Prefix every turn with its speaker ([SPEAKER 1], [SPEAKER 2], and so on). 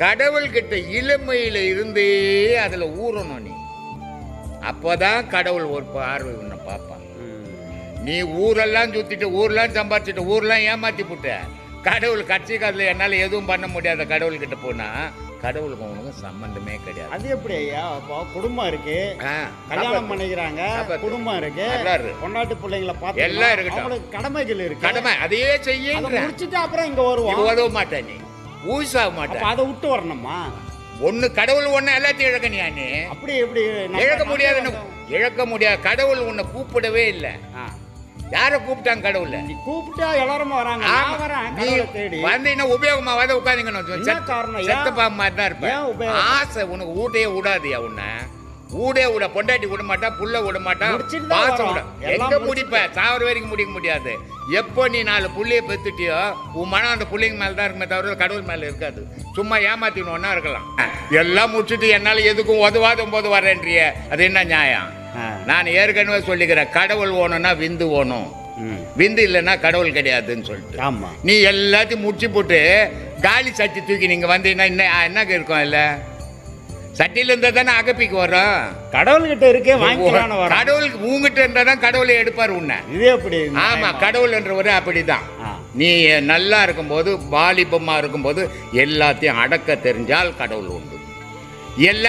[SPEAKER 1] கடவுள்கிட்ட இளமையில இருந்தே அதுல ஊறணும் நீ. அப்போதான் கடவுள் ஒரு பார்வை உன்னை பார்ப்பான். நீ ஊரெல்லாம் சுத்திட்டு ஊர்லாம் சம்பாரிச்சிட்டு ஊர்லாம் ஏமாத்தி போட்ட. கடவுள் கட்சி காலத்தில் என்னால் எதுவும் பண்ண முடியாத கடவுள்கிட்ட போனா கடவுளுக்கு உனக்கும் சம்பந்தமே கிடையாது.
[SPEAKER 2] அது எப்படி ஐயா? குடும்பம் இருக்கு. கல்யாணம் பண்ணிக்கிறாங்க. குடும்பம் இருக்கு.
[SPEAKER 1] இருக்கு.
[SPEAKER 2] பொண்டாட்டி பிள்ளைங்கள
[SPEAKER 1] எல்லாம்
[SPEAKER 2] பார்த்து
[SPEAKER 1] இருக்கட்டும்.
[SPEAKER 2] அவங்களுக்கு கடமைகள் இருக்கு.
[SPEAKER 1] கடமை அதையே
[SPEAKER 2] அதை
[SPEAKER 1] செய்ய
[SPEAKER 2] முடிச்சிட்டு அப்புறம் இங்க வருவோம்.
[SPEAKER 1] உதவ மாட்டேன் நீ.
[SPEAKER 2] அப்ப
[SPEAKER 1] மாட்டேன்
[SPEAKER 2] அதை விட்டு வரணுமா?
[SPEAKER 1] ஒன்னு கடவுள் ஒண்ணு எல்லாத்தையும் இழக்கணியா நீ
[SPEAKER 2] அப்படி எப்படி
[SPEAKER 1] இழக்க
[SPEAKER 2] வந்து-
[SPEAKER 1] இழக்க முடியாது. கடவுள் உன்னை கூப்பிடவே இல்லை. யாரை கூப்பிட்டாங்க கடவுள?
[SPEAKER 2] நீ கூப்பிட்டா எல்லாரும் வராங்க. நான் வரேன். தேடி.
[SPEAKER 1] வந்தீங்கன்னா உபயோகமாவாத உட்காந்துக்கணும்
[SPEAKER 2] என்ன காரணம்?
[SPEAKER 1] செத்த பாம்பு மாதிரி தான் இருப்பேன்.
[SPEAKER 2] உபயோகம்?
[SPEAKER 1] ஆசை உனக்கு ஊட்டையே விடாதியா உன்னை? ஊடே விட பொண்டாட்டி விட மாட்டா புள்ள விட மாட்டா பாசம். விட. எங்க. முடிப்ப? சாவர வரைக்கும் முடிக்க முடியாது. எப்போ நீ நாலு புள்ளைய பெத்துட்டியோ உன் மனம் அந்த புள்ளைங்க மேல தான் இருக்குமே தவிர கடவுள் மேல இருக்காது. சும்மா ஏமாத்தினோன்னா இருக்கலாம். எல்லாம் முடிச்சுட்டு என்னால எதுக்கும் உதவாத போது வரேன்றிய அது என்ன நியாயம். நான் ஏற்கனவே சொல்லிக்கிறேன் கடவுள் ஓணும்னா விந்து ஓணும். விந்து இல்லைன்னா கடவுள் கிடையாதுன்னு சொல்லிட்டு.
[SPEAKER 2] ஆமா.
[SPEAKER 1] நீ எல்லாத்தையும் முடிச்சு போட்டு காலி சட்டி தூக்கி நீங்க வந்தீங்கன்னா என்ன என்ன இருக்கும் இல்ல சட்டியில இருந்தா தானே அகப்பிக்கு வரும்
[SPEAKER 2] கடவுள்கிட்ட இருக்கே வாங்கிக்கலான்னு வரோம்
[SPEAKER 1] கடவுளுக்கு உங்ககிட்ட இருந்தா தான் கடவுளை எடுப்பார் உன்னை.
[SPEAKER 2] இது எப்படி?
[SPEAKER 1] ஆமா கடவுள் என்றவர் அப்படிதான்.
[SPEAKER 2] ஆ.
[SPEAKER 1] நீ நல்லா இருக்கும்போது வாலிபமா இருக்கும்போது எல்லாத்தையும் அடக்க தெரிஞ்சால் கடவுள் உண்டு. எல்லா